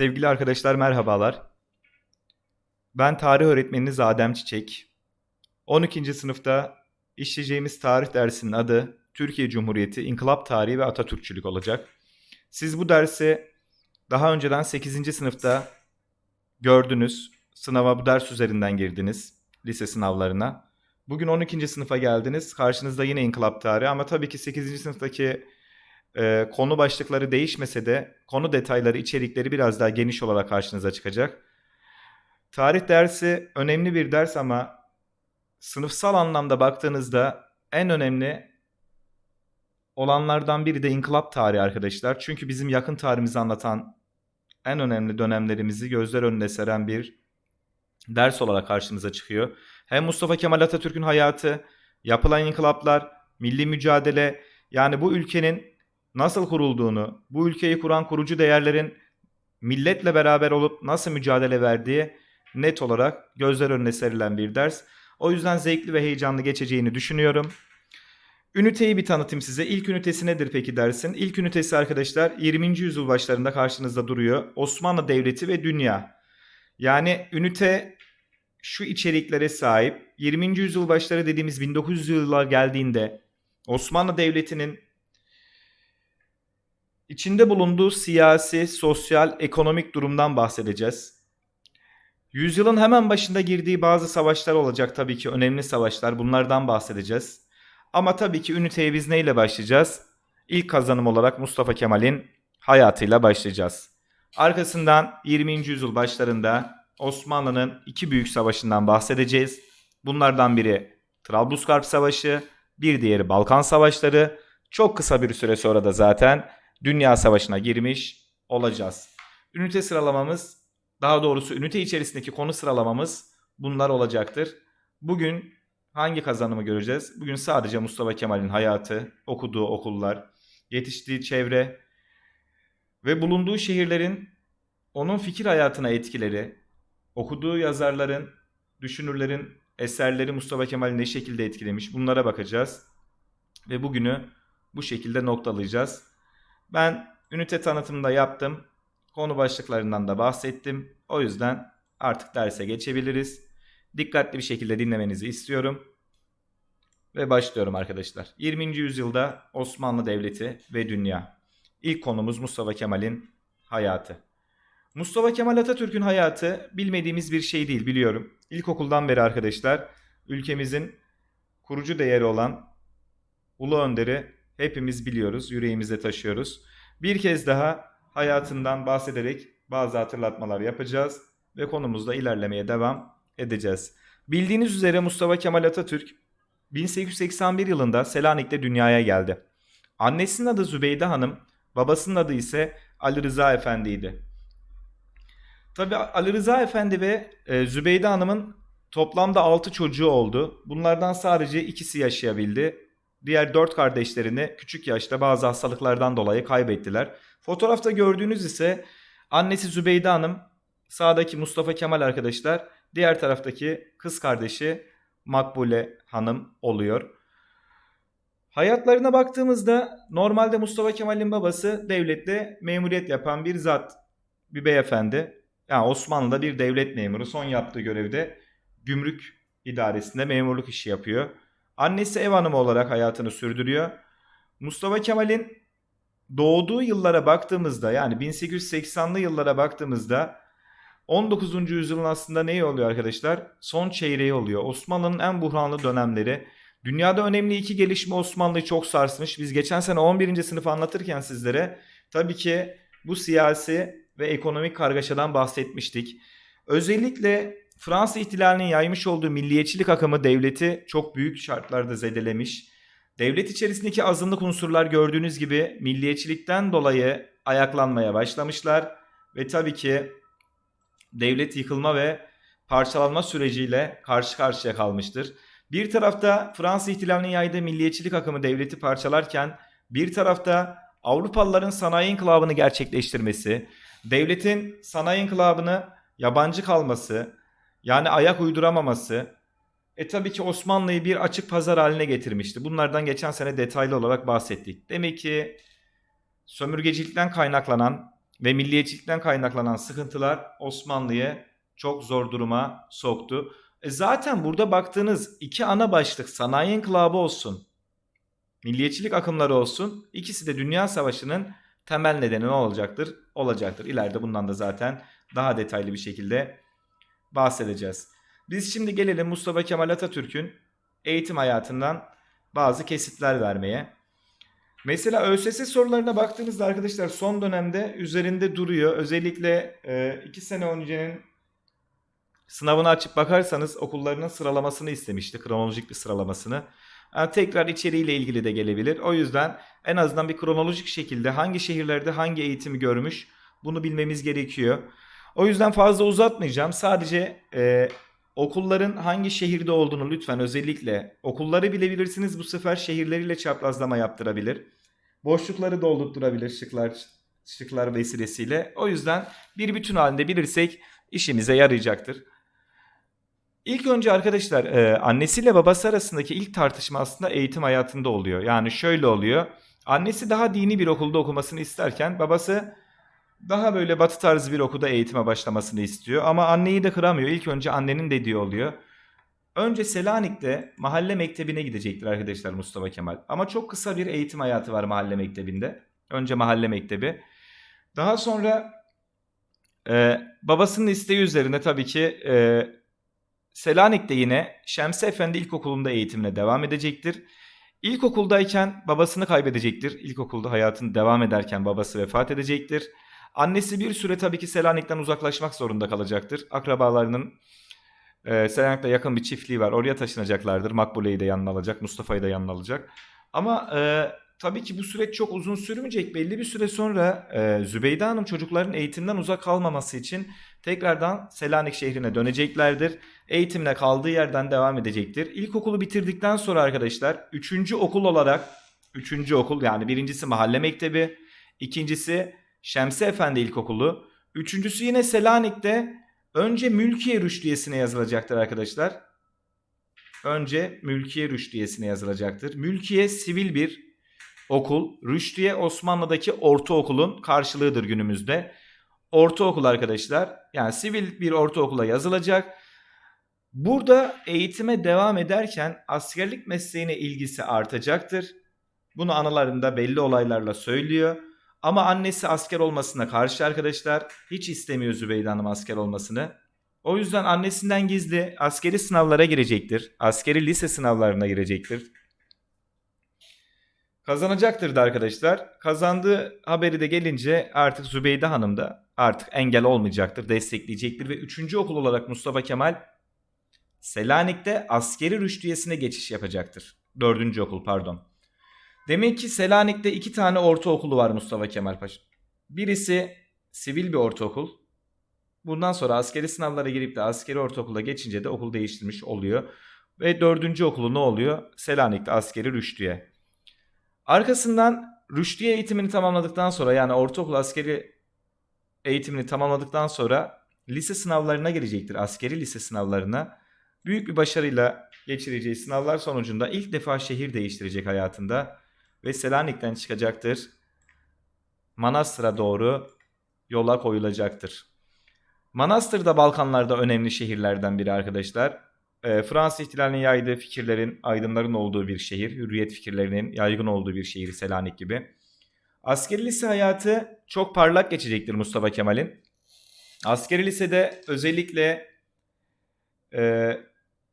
Sevgili arkadaşlar merhabalar. Ben tarih öğretmeniniz Adem Çiçek. 12. sınıfta işleyeceğimiz tarih dersinin adı Türkiye Cumhuriyeti, İnkılap Tarihi ve Atatürkçülük olacak. Siz bu dersi daha önceden 8. sınıfta gördünüz. Sınava bu ders üzerinden girdiniz. Lise sınavlarına. Bugün 12. sınıfa geldiniz. Karşınızda yine İnkılap Tarihi ama tabii ki 8. sınıftaki e, konu başlıkları değişmese de konu detayları, içerikleri biraz daha geniş olarak karşınıza çıkacak. Tarih dersi önemli bir ders ama sınıfsal anlamda baktığınızda en önemli olanlardan biri de inkılap tarihi arkadaşlar. Çünkü bizim yakın tarihimizi anlatan en önemli dönemlerimizi gözler önüne seren bir ders olarak karşımıza çıkıyor. Hem Mustafa Kemal Atatürk'ün hayatı, yapılan inkılaplar, milli mücadele yani bu ülkenin nasıl kurulduğunu, bu ülkeyi kuran kurucu değerlerin milletle beraber olup nasıl mücadele verdiği net olarak gözler önüne serilen bir ders. O yüzden zevkli ve heyecanlı geçeceğini düşünüyorum. Üniteyi bir tanıtayım size. İlk ünitesi nedir peki dersin? İlk ünitesi arkadaşlar 20. yüzyıl başlarında karşınızda duruyor. Osmanlı Devleti ve Dünya. Yani ünite şu içeriklere sahip. 20. yüzyıl başları dediğimiz 1900'lü yıllar geldiğinde Osmanlı Devleti'nin içinde bulunduğu siyasi, sosyal, ekonomik durumdan bahsedeceğiz. Yüzyılın hemen başında girdiği bazı savaşlar olacak tabii ki önemli savaşlar. Bunlardan bahsedeceğiz. Ama tabii ki üniteye biz neyle başlayacağız? İlk kazanım olarak Mustafa Kemal'in hayatıyla başlayacağız. Arkasından 20. yüzyıl başlarında Osmanlı'nın iki büyük savaşından bahsedeceğiz. Bunlardan biri Trablusgarp Savaşı, bir diğeri Balkan Savaşları. Çok kısa bir süre sonra da zaten Dünya Savaşı'na girmiş olacağız. Ünite sıralamamız, daha doğrusu ünite içerisindeki konu sıralamamız bunlar olacaktır. Bugün hangi kazanımı göreceğiz? Bugün sadece Mustafa Kemal'in hayatı, okuduğu okullar, yetiştiği çevre ve bulunduğu şehirlerin onun fikir hayatına etkileri, okuduğu yazarların, düşünürlerin eserleri Mustafa Kemal'i ne şekilde etkilemiş bunlara bakacağız. Ve bugünü bu şekilde noktalayacağız. Ben ünite tanıtımında yaptım. Konu başlıklarından da bahsettim. O yüzden artık derse geçebiliriz. Dikkatli bir şekilde dinlemenizi istiyorum. Ve başlıyorum arkadaşlar. 20. yüzyılda Osmanlı Devleti ve Dünya. İlk konumuz Mustafa Kemal'in hayatı. Mustafa Kemal Atatürk'ün hayatı bilmediğimiz bir şey değil biliyorum. İlkokuldan beri arkadaşlar ülkemizin kurucu değeri olan Ulu Önder'i hepimiz biliyoruz, yüreğimizde taşıyoruz. Bir kez daha hayatından bahsederek bazı hatırlatmalar yapacağız ve konumuzda ilerlemeye devam edeceğiz. Bildiğiniz üzere Mustafa Kemal Atatürk 1881 yılında Selanik'te dünyaya geldi. Annesinin adı Zübeyde Hanım, babasının adı ise Ali Rıza Efendi'ydi. Tabi Ali Rıza Efendi ve e, Zübeyde Hanım'ın toplamda 6 çocuğu oldu. Bunlardan sadece ikisi yaşayabildi. Diğer 4 kardeşlerini küçük yaşta bazı hastalıklardan dolayı kaybettiler. Fotoğrafta gördüğünüz ise annesi Zübeyde Hanım, sağdaki Mustafa Kemal arkadaşlar, diğer taraftaki kız kardeşi Makbule Hanım oluyor. Hayatlarına baktığımızda normalde Mustafa Kemal'in babası devlette memuriyet yapan bir zat, bir beyefendi. Yani Osmanlı'da bir devlet memuru son yaptığı görevde gümrük idaresinde memurluk işi yapıyor. Annesi ev hanımı olarak hayatını sürdürüyor. Mustafa Kemal'in doğduğu yıllara baktığımızda yani 1880'li yıllara baktığımızda 19. yüzyılın aslında neyi oluyor arkadaşlar? Son çeyreği oluyor. Osmanlı'nın en buhranlı dönemleri. Dünyada önemli iki gelişme Osmanlı'yı çok sarsmış. Biz geçen sene 11. sınıf anlatırken sizlere tabii ki bu siyasi ve ekonomik kargaşadan bahsetmiştik. Özellikle Fransa ihtilalinin yaymış olduğu milliyetçilik akımı devleti çok büyük şartlarda zedelemiş. Devlet içerisindeki azınlık unsurlar gördüğünüz gibi milliyetçilikten dolayı ayaklanmaya başlamışlar ve tabii ki devlet yıkılma ve parçalanma süreciyle karşı karşıya kalmıştır. Bir tarafta Fransa ihtilalinin yaydığı milliyetçilik akımı devleti parçalarken bir tarafta Avrupalıların sanayi inkılabını gerçekleştirmesi, devletin sanayi inkılabını yabancı kalması, yani ayak uyduramaması, e tabii ki Osmanlı'yı bir açık pazar haline getirmişti. Bunlardan geçen sene detaylı olarak bahsettik. Demek ki sömürgecilikten kaynaklanan ve milliyetçilikten kaynaklanan sıkıntılar Osmanlı'yı çok zor duruma soktu. E zaten burada baktığınız iki ana başlık sanayi inkılabı olsun, milliyetçilik akımları olsun. ikisi de Dünya Savaşı'nın temel nedeni ne olacaktır? Olacaktır. İleride bundan da zaten daha detaylı bir şekilde bahsedeceğiz. Biz şimdi gelelim Mustafa Kemal Atatürk'ün eğitim hayatından bazı kesitler vermeye. Mesela ÖSS sorularına baktığınızda arkadaşlar son dönemde üzerinde duruyor. Özellikle 2 sene öncenin sınavını açıp bakarsanız okullarının sıralamasını istemişti. Kronolojik bir sıralamasını. Yani tekrar içeriğiyle ilgili de gelebilir. O yüzden en azından bir kronolojik şekilde hangi şehirlerde hangi eğitimi görmüş bunu bilmemiz gerekiyor. O yüzden fazla uzatmayacağım. Sadece e, okulların hangi şehirde olduğunu lütfen özellikle okulları bilebilirsiniz. Bu sefer şehirleriyle çaprazlama yaptırabilir. Boşlukları doldurtturabilir şıklar şıklar vesilesiyle. O yüzden bir bütün halinde bilirsek işimize yarayacaktır. İlk önce arkadaşlar e, annesiyle babası arasındaki ilk tartışma aslında eğitim hayatında oluyor. Yani şöyle oluyor. Annesi daha dini bir okulda okumasını isterken babası daha böyle batı tarzı bir okulda eğitime başlamasını istiyor. Ama anneyi de kıramıyor. İlk önce annenin dediği oluyor. Önce Selanik'te mahalle mektebine gidecektir arkadaşlar Mustafa Kemal. Ama çok kısa bir eğitim hayatı var mahalle mektebinde. Önce mahalle mektebi. Daha sonra e, babasının isteği üzerine tabii ki e, Selanik'te yine Şemsi Efendi İlkokulu'nda eğitimine devam edecektir. İlkokuldayken babasını kaybedecektir. İlkokulda hayatını devam ederken babası vefat edecektir. Annesi bir süre tabii ki Selanik'ten uzaklaşmak zorunda kalacaktır. Akrabalarının e, Selanik'te yakın bir çiftliği var. Oraya taşınacaklardır. Makbule'yi de yanına alacak. Mustafa'yı da yanına alacak. Ama e, tabii ki bu süreç çok uzun sürmeyecek. Belli bir süre sonra e, Zübeyde Hanım çocukların eğitimden uzak kalmaması için tekrardan Selanik şehrine döneceklerdir. Eğitimine kaldığı yerden devam edecektir. İlkokulu bitirdikten sonra arkadaşlar 3. okul olarak 3. okul yani birincisi mahalle mektebi, ikincisi Şemsi Efendi İlkokulu, üçüncüsü yine Selanik'te önce Mülkiye Rüştiyesi'ne yazılacaktır arkadaşlar. Önce Mülkiye Rüştiyesi'ne yazılacaktır. Mülkiye sivil bir okul. Rüştiye Osmanlı'daki ortaokulun karşılığıdır günümüzde. Ortaokul arkadaşlar yani sivil bir ortaokula yazılacak. Burada eğitime devam ederken askerlik mesleğine ilgisi artacaktır. Bunu anılarında belli olaylarla söylüyor. Ama annesi asker olmasına karşı arkadaşlar hiç istemiyor Zübeyde Hanım asker olmasını. O yüzden annesinden gizli askeri sınavlara girecektir. Askeri lise sınavlarına girecektir. Kazanacaktır da arkadaşlar. Kazandığı haberi de gelince artık Zübeyde Hanım da artık engel olmayacaktır, destekleyecektir ve 3. okul olarak Mustafa Kemal Selanik'te askeri rüştiyesine geçiş yapacaktır. 4. okul pardon. Demek ki Selanik'te iki tane ortaokulu var Mustafa Kemal Paşa. Birisi sivil bir ortaokul. Bundan sonra askeri sınavlara girip de askeri ortaokula geçince de okul değiştirmiş oluyor. Ve dördüncü okulu ne oluyor? Selanik'te askeri rüştiye. Arkasından rüştiye eğitimini tamamladıktan sonra yani ortaokul askeri eğitimini tamamladıktan sonra lise sınavlarına girecektir. Askeri lise sınavlarına. Büyük bir başarıyla geçireceği sınavlar sonucunda ilk defa şehir değiştirecek hayatında ve Selanik'ten çıkacaktır. Manastır'a doğru yola koyulacaktır. Manastır da Balkanlarda önemli şehirlerden biri arkadaşlar. E, Fransız ihtilalinin yaydığı fikirlerin, aydınların olduğu bir şehir. Hürriyet fikirlerinin yaygın olduğu bir şehir Selanik gibi. Askeri lise hayatı çok parlak geçecektir Mustafa Kemal'in. Askeri lisede özellikle e,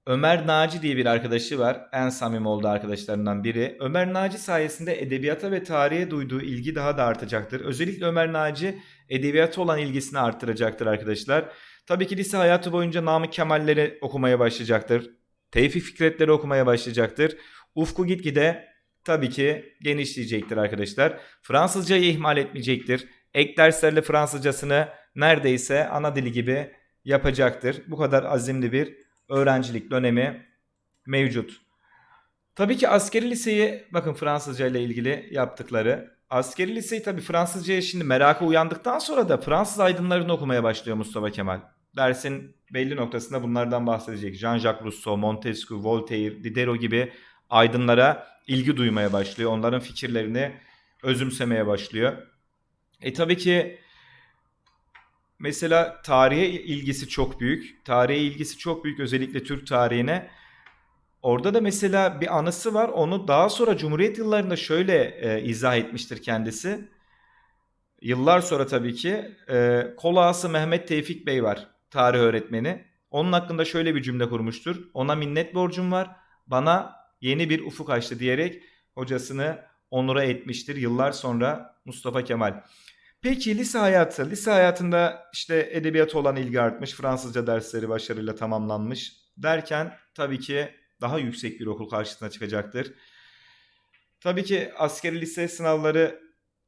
Ömer Naci diye bir arkadaşı var. En samimi olduğu arkadaşlarından biri. Ömer Naci sayesinde edebiyata ve tarihe duyduğu ilgi daha da artacaktır. Özellikle Ömer Naci edebiyata olan ilgisini arttıracaktır arkadaşlar. Tabii ki lise hayatı boyunca Namık Kemal'leri okumaya başlayacaktır. Tevfik Fikretleri okumaya başlayacaktır. Ufku gitgide tabii ki genişleyecektir arkadaşlar. Fransızcayı ihmal etmeyecektir. Ek derslerle Fransızcasını neredeyse ana dili gibi yapacaktır. Bu kadar azimli bir öğrencilik dönemi mevcut. Tabii ki askeri liseyi bakın Fransızca ile ilgili yaptıkları. Askeri liseyi tabii Fransızcaya şimdi merakı uyandıktan sonra da Fransız aydınlarını okumaya başlıyor Mustafa Kemal. Dersin belli noktasında bunlardan bahsedecek. Jean-Jacques Rousseau, Montesquieu, Voltaire, Diderot gibi aydınlara ilgi duymaya başlıyor. Onların fikirlerini özümsemeye başlıyor. E tabii ki mesela tarihe ilgisi çok büyük. Tarihe ilgisi çok büyük özellikle Türk tarihine. Orada da mesela bir anısı var. Onu daha sonra Cumhuriyet yıllarında şöyle e, izah etmiştir kendisi. Yıllar sonra tabii ki e, kol ağası Mehmet Tevfik Bey var. Tarih öğretmeni. Onun hakkında şöyle bir cümle kurmuştur. Ona minnet borcum var. Bana yeni bir ufuk açtı diyerek hocasını onura etmiştir yıllar sonra Mustafa Kemal. Peki lise hayatı. Lise hayatında işte edebiyata olan ilgi artmış. Fransızca dersleri başarıyla tamamlanmış. Derken tabii ki daha yüksek bir okul karşısına çıkacaktır. Tabii ki askeri lise sınavları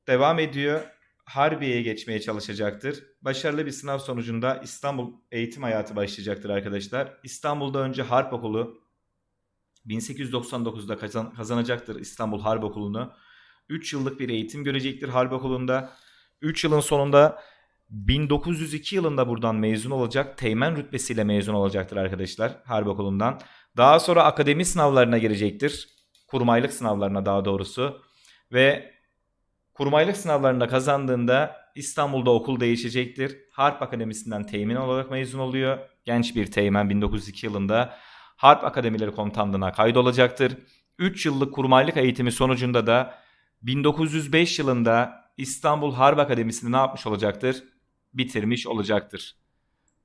devam ediyor. Harbiye'ye geçmeye çalışacaktır. Başarılı bir sınav sonucunda İstanbul eğitim hayatı başlayacaktır arkadaşlar. İstanbul'da önce Harp Okulu 1899'da kazan- kazanacaktır İstanbul Harp Okulu'nu. 3 yıllık bir eğitim görecektir Harp Okulu'nda. 3 yılın sonunda 1902 yılında buradan mezun olacak. Teğmen rütbesiyle mezun olacaktır arkadaşlar Harp Okulu'ndan. Daha sonra akademi sınavlarına girecektir. Kurmaylık sınavlarına daha doğrusu. Ve kurmaylık sınavlarında kazandığında İstanbul'da okul değişecektir. Harp Akademisi'nden teğmen olarak mezun oluyor. Genç bir teğmen 1902 yılında Harp Akademileri Komutanlığı'na kaydolacaktır. 3 yıllık kurmaylık eğitimi sonucunda da 1905 yılında İstanbul Harp Akademisi'ni ne yapmış olacaktır? Bitirmiş olacaktır.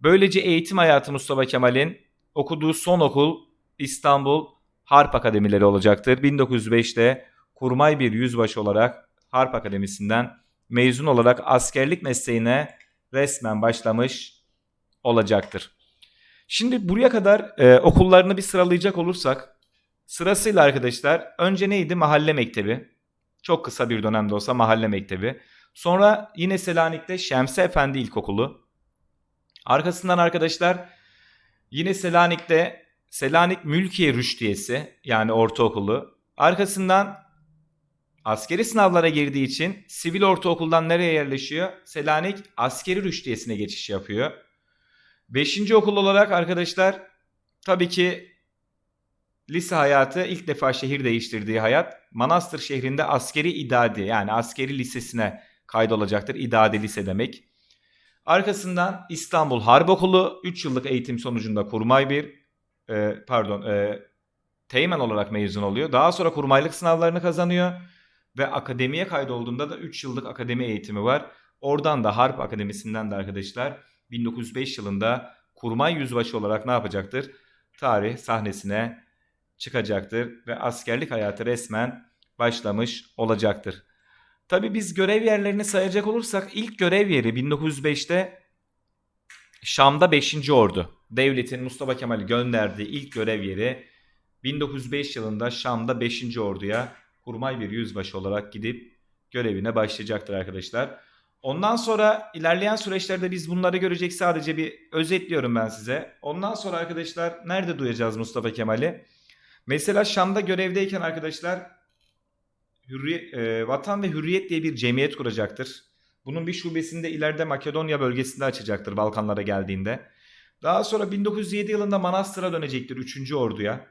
Böylece eğitim hayatı Mustafa Kemal'in okuduğu son okul İstanbul Harp Akademileri olacaktır. 1905'te kurmay bir yüzbaşı olarak Harp Akademisi'nden mezun olarak askerlik mesleğine resmen başlamış olacaktır. Şimdi buraya kadar e, okullarını bir sıralayacak olursak sırasıyla arkadaşlar önce neydi? Mahalle mektebi. Çok kısa bir dönemde olsa mahalle mektebi. Sonra yine Selanik'te Şemsi Efendi İlkokulu. Arkasından arkadaşlar yine Selanik'te Selanik Mülkiye Rüştiyesi yani ortaokulu. Arkasından askeri sınavlara girdiği için sivil ortaokuldan nereye yerleşiyor? Selanik Askeri Rüştiyesi'ne geçiş yapıyor. Beşinci okul olarak arkadaşlar tabii ki lise hayatı ilk defa şehir değiştirdiği hayat Manastır şehrinde askeri idadi yani askeri lisesine kaydolacaktır. İdadi lise demek. Arkasından İstanbul Harp Okulu 3 yıllık eğitim sonucunda kurmay bir e, pardon e, teğmen olarak mezun oluyor. Daha sonra kurmaylık sınavlarını kazanıyor ve akademiye kaydolduğunda da 3 yıllık akademi eğitimi var. Oradan da Harp Akademisi'nden de arkadaşlar 1905 yılında kurmay yüzbaşı olarak ne yapacaktır? Tarih sahnesine çıkacaktır ve askerlik hayatı resmen başlamış olacaktır. Tabi biz görev yerlerini sayacak olursak ilk görev yeri 1905'te Şam'da 5. Ordu. Devletin Mustafa Kemal'i gönderdiği ilk görev yeri 1905 yılında Şam'da 5. Ordu'ya kurmay bir yüzbaşı olarak gidip görevine başlayacaktır arkadaşlar. Ondan sonra ilerleyen süreçlerde biz bunları görecek sadece bir özetliyorum ben size. Ondan sonra arkadaşlar nerede duyacağız Mustafa Kemal'i? Mesela Şam'da görevdeyken arkadaşlar Hürriyet, e, Vatan ve Hürriyet diye bir cemiyet kuracaktır. Bunun bir şubesini de ileride Makedonya bölgesinde açacaktır Balkanlara geldiğinde. Daha sonra 1907 yılında Manastır'a dönecektir 3. Ordu'ya.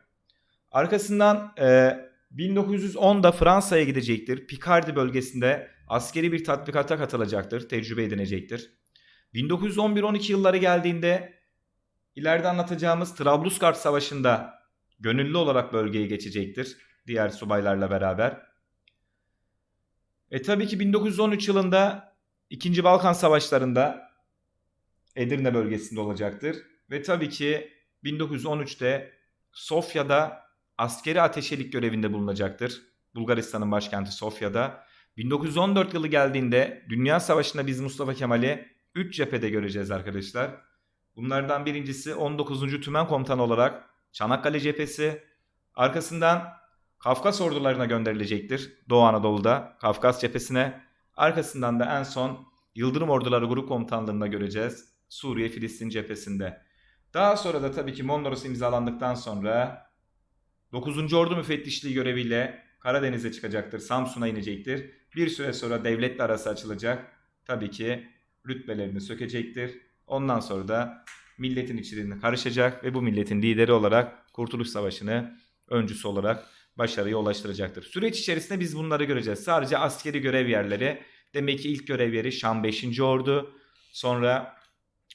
Arkasından e, 1910'da Fransa'ya gidecektir. Picardy bölgesinde askeri bir tatbikata katılacaktır. Tecrübe edinecektir. 1911-12 yılları geldiğinde ileride anlatacağımız Trablusgarp Savaşı'nda gönüllü olarak bölgeye geçecektir. Diğer subaylarla beraber. E tabii ki 1913 yılında 2. Balkan Savaşları'nda Edirne bölgesinde olacaktır. Ve tabii ki 1913'te Sofya'da askeri ateşelik görevinde bulunacaktır. Bulgaristan'ın başkenti Sofya'da. 1914 yılı geldiğinde Dünya Savaşı'nda biz Mustafa Kemal'i 3 cephede göreceğiz arkadaşlar. Bunlardan birincisi 19. Tümen Komutanı olarak Çanakkale cephesi. Arkasından Kafkas ordularına gönderilecektir. Doğu Anadolu'da Kafkas cephesine. Arkasından da en son Yıldırım Orduları Grup Komutanlığı'nda göreceğiz. Suriye Filistin cephesinde. Daha sonra da tabii ki Mondros imzalandıktan sonra 9. Ordu Müfettişliği göreviyle Karadeniz'e çıkacaktır. Samsun'a inecektir. Bir süre sonra devletle arası açılacak. Tabii ki rütbelerini sökecektir. Ondan sonra da milletin içine karışacak ve bu milletin lideri olarak Kurtuluş Savaşı'nı öncüsü olarak başarıya ulaştıracaktır. Süreç içerisinde biz bunları göreceğiz. Sadece askeri görev yerleri. Demek ki ilk görev yeri Şam 5. Ordu. Sonra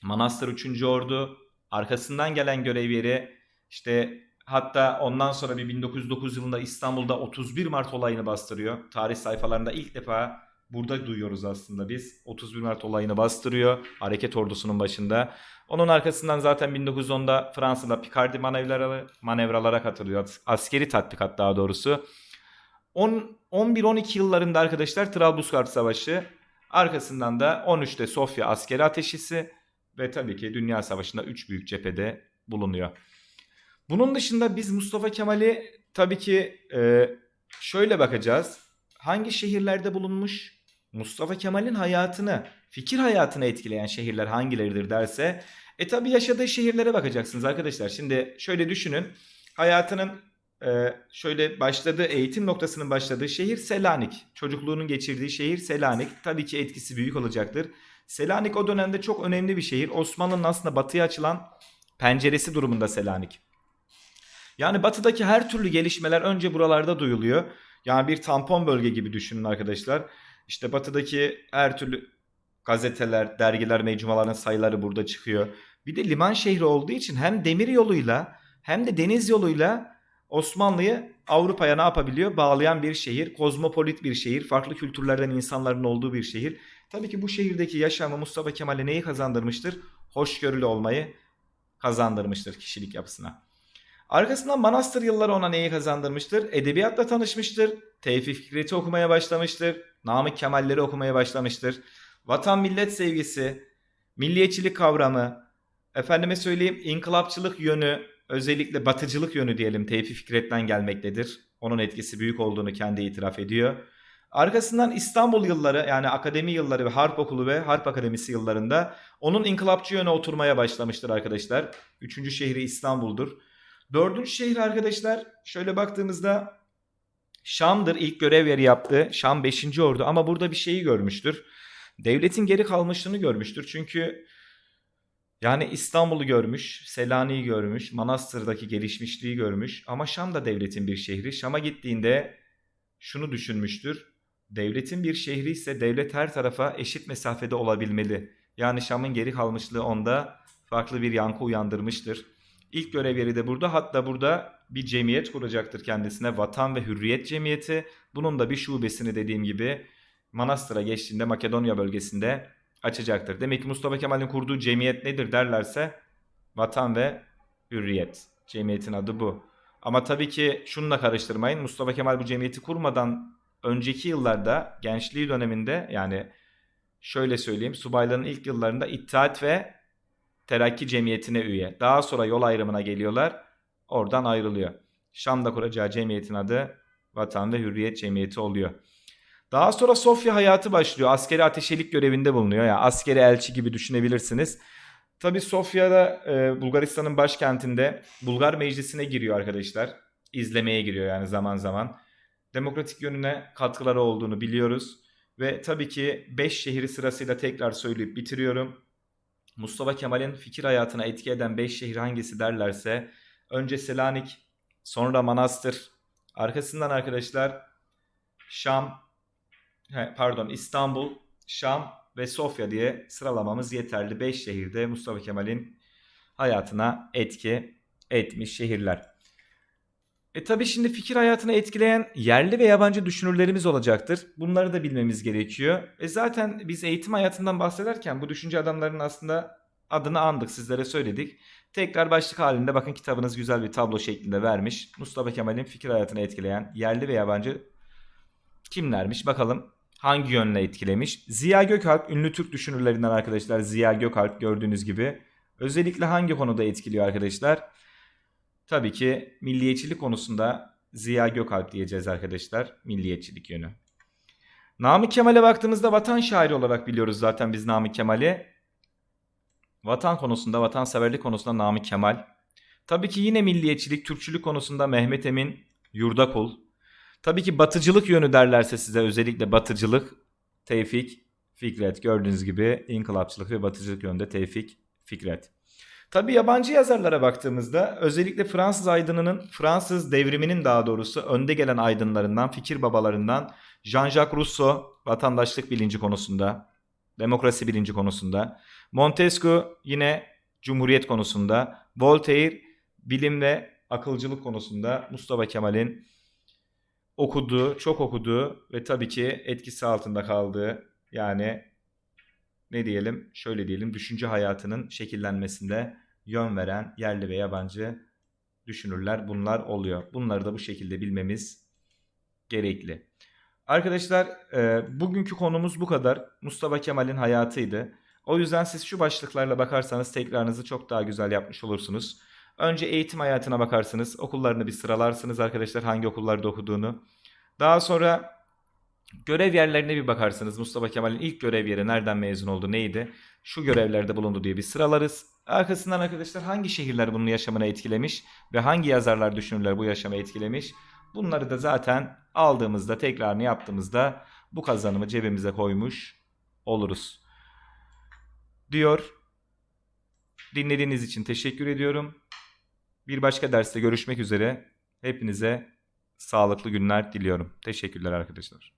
Manastır 3. Ordu, arkasından gelen görev yeri işte hatta ondan sonra bir 1909 yılında İstanbul'da 31 Mart olayını bastırıyor. Tarih sayfalarında ilk defa burada duyuyoruz aslında biz. 31 Mart olayını bastırıyor hareket ordusunun başında. Onun arkasından zaten 1910'da Fransa'da Picardy manevraları, manevralara katılıyor. Askeri tatbikat daha doğrusu. 11-12 yıllarında arkadaşlar Trablusgarp Savaşı. Arkasından da 13'te Sofya askeri ateşisi ve tabii ki Dünya Savaşı'nda 3 büyük cephede bulunuyor. Bunun dışında biz Mustafa Kemal'i tabii ki e, şöyle bakacağız. Hangi şehirlerde bulunmuş? Mustafa Kemal'in hayatını, fikir hayatını etkileyen şehirler hangileridir derse e tabii yaşadığı şehirlere bakacaksınız arkadaşlar. Şimdi şöyle düşünün. Hayatının e, şöyle başladığı eğitim noktasının başladığı şehir Selanik. Çocukluğunun geçirdiği şehir Selanik. Tabii ki etkisi büyük olacaktır. Selanik o dönemde çok önemli bir şehir. Osmanlı'nın aslında batıya açılan penceresi durumunda Selanik. Yani batıdaki her türlü gelişmeler önce buralarda duyuluyor. Yani bir tampon bölge gibi düşünün arkadaşlar. İşte batıdaki her türlü gazeteler, dergiler, mecmuaların sayıları burada çıkıyor. Bir de liman şehri olduğu için hem demir yoluyla hem de deniz yoluyla Osmanlı'yı Avrupa'ya ne yapabiliyor? Bağlayan bir şehir, kozmopolit bir şehir, farklı kültürlerden insanların olduğu bir şehir. Tabii ki bu şehirdeki yaşamı Mustafa Kemal'e neyi kazandırmıştır? Hoşgörülü olmayı kazandırmıştır kişilik yapısına. Arkasından manastır yılları ona neyi kazandırmıştır? Edebiyatla tanışmıştır. Tevfik Fikret'i okumaya başlamıştır. Namık Kemal'leri okumaya başlamıştır. Vatan millet sevgisi, milliyetçilik kavramı, efendime söyleyeyim inkılapçılık yönü, özellikle batıcılık yönü diyelim Tevfik Fikret'ten gelmektedir. Onun etkisi büyük olduğunu kendi itiraf ediyor. Arkasından İstanbul yılları yani akademi yılları ve harp okulu ve harp akademisi yıllarında onun inkılapçı yöne oturmaya başlamıştır arkadaşlar. Üçüncü şehri İstanbul'dur. Dördüncü şehir arkadaşlar şöyle baktığımızda Şam'dır ilk görev yeri yaptığı. Şam 5. Ordu ama burada bir şeyi görmüştür. Devletin geri kalmışlığını görmüştür. Çünkü yani İstanbul'u görmüş, Selanik'i görmüş, Manastır'daki gelişmişliği görmüş ama Şam da devletin bir şehri. Şam'a gittiğinde şunu düşünmüştür. Devletin bir şehri ise devlet her tarafa eşit mesafede olabilmeli. Yani Şam'ın geri kalmışlığı onda farklı bir yankı uyandırmıştır. İlk görev yeri de burada. Hatta burada bir cemiyet kuracaktır kendisine. Vatan ve Hürriyet Cemiyeti. Bunun da bir şubesini dediğim gibi Manastır'a geçtiğinde Makedonya bölgesinde açacaktır. Demek ki Mustafa Kemal'in kurduğu cemiyet nedir derlerse Vatan ve Hürriyet. Cemiyetin adı bu. Ama tabii ki şununla karıştırmayın. Mustafa Kemal bu cemiyeti kurmadan önceki yıllarda gençliği döneminde yani şöyle söyleyeyim subaylığın ilk yıllarında İttihat ve Terakki Cemiyeti'ne üye. Daha sonra yol ayrımına geliyorlar. Oradan ayrılıyor. Şam'da kuracağı cemiyetin adı Vatan ve Hürriyet Cemiyeti oluyor. Daha sonra Sofya hayatı başlıyor. Askeri ateşelik görevinde bulunuyor. Yani askeri elçi gibi düşünebilirsiniz. Tabi Sofya'da e, Bulgaristan'ın başkentinde Bulgar Meclisi'ne giriyor arkadaşlar. İzlemeye giriyor yani zaman zaman. Demokratik yönüne katkıları olduğunu biliyoruz. Ve tabii ki 5 şehri sırasıyla tekrar söyleyip bitiriyorum. Mustafa Kemal'in fikir hayatına etki eden 5 şehir hangisi derlerse önce Selanik, sonra Manastır, arkasından arkadaşlar Şam, pardon İstanbul, Şam ve Sofya diye sıralamamız yeterli. 5 şehirde Mustafa Kemal'in hayatına etki etmiş şehirler. E tabi şimdi fikir hayatını etkileyen yerli ve yabancı düşünürlerimiz olacaktır. Bunları da bilmemiz gerekiyor. E zaten biz eğitim hayatından bahsederken bu düşünce adamlarının aslında adını andık sizlere söyledik. Tekrar başlık halinde bakın kitabınız güzel bir tablo şeklinde vermiş. Mustafa Kemal'in fikir hayatını etkileyen yerli ve yabancı kimlermiş bakalım hangi yönle etkilemiş. Ziya Gökalp ünlü Türk düşünürlerinden arkadaşlar Ziya Gökalp gördüğünüz gibi. Özellikle hangi konuda etkiliyor arkadaşlar? Tabii ki milliyetçilik konusunda Ziya Gökalp diyeceğiz arkadaşlar. Milliyetçilik yönü. Namık Kemal'e baktığımızda vatan şairi olarak biliyoruz zaten biz Namık Kemal'i. Vatan konusunda, vatanseverlik konusunda Namık Kemal. Tabii ki yine milliyetçilik, Türkçülük konusunda Mehmet Emin, Yurdakul. Tabii ki batıcılık yönü derlerse size özellikle batıcılık, Tevfik, Fikret. Gördüğünüz gibi inkılapçılık ve batıcılık yönünde Tevfik, Fikret. Tabii yabancı yazarlara baktığımızda özellikle Fransız aydınının, Fransız devriminin daha doğrusu önde gelen aydınlarından, fikir babalarından Jean-Jacques Rousseau vatandaşlık bilinci konusunda demokrasi bilinci konusunda. Montesquieu yine cumhuriyet konusunda. Voltaire bilim ve akılcılık konusunda Mustafa Kemal'in okuduğu, çok okuduğu ve tabii ki etkisi altında kaldığı yani ne diyelim şöyle diyelim düşünce hayatının şekillenmesinde yön veren yerli ve yabancı düşünürler bunlar oluyor. Bunları da bu şekilde bilmemiz gerekli. Arkadaşlar e, bugünkü konumuz bu kadar. Mustafa Kemal'in hayatıydı. O yüzden siz şu başlıklarla bakarsanız tekrarınızı çok daha güzel yapmış olursunuz. Önce eğitim hayatına bakarsınız. Okullarını bir sıralarsınız arkadaşlar hangi okullarda okuduğunu. Daha sonra görev yerlerine bir bakarsınız. Mustafa Kemal'in ilk görev yeri nereden mezun oldu neydi? Şu görevlerde bulundu diye bir sıralarız. Arkasından arkadaşlar hangi şehirler bunun yaşamına etkilemiş ve hangi yazarlar düşünürler bu yaşamı etkilemiş? Bunları da zaten aldığımızda tekrarını yaptığımızda bu kazanımı cebimize koymuş oluruz. Diyor. Dinlediğiniz için teşekkür ediyorum. Bir başka derste görüşmek üzere. Hepinize sağlıklı günler diliyorum. Teşekkürler arkadaşlar.